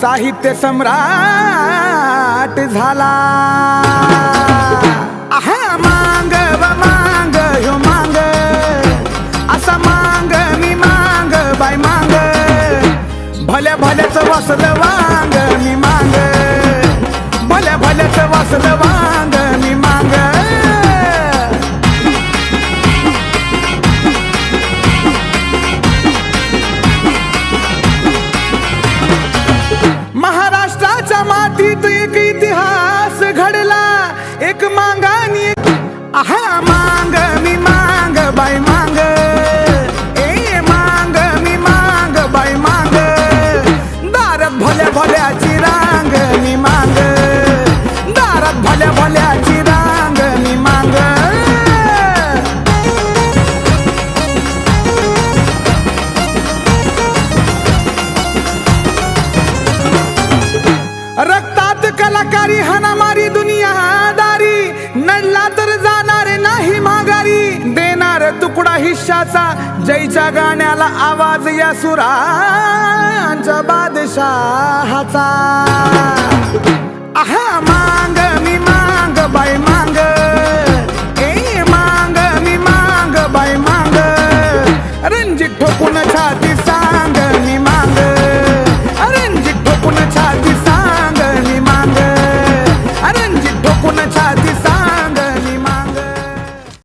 साहित्य सम्राट झाला. आहा मांग व मांग ह्यो मांग. असा मांग मी मांग बाय मांग. भल्या भल्याच वासलं वांग मी मांग. मातीत एक इतिहास घडला. एक मांगानी कलाकारी हानामारी दुनियादारी नडला तर जाणार नाही माघारी. देणार तुकडा हिश्शाचा जयच्या गाण्याला आवाज या सुरांच्या बादशाहचा. आहा मांग मी मांग बाय मांग. ए मांग मी मांग बाय मांग. रणजित ठोकून छाती सांग मी मांग. में छाती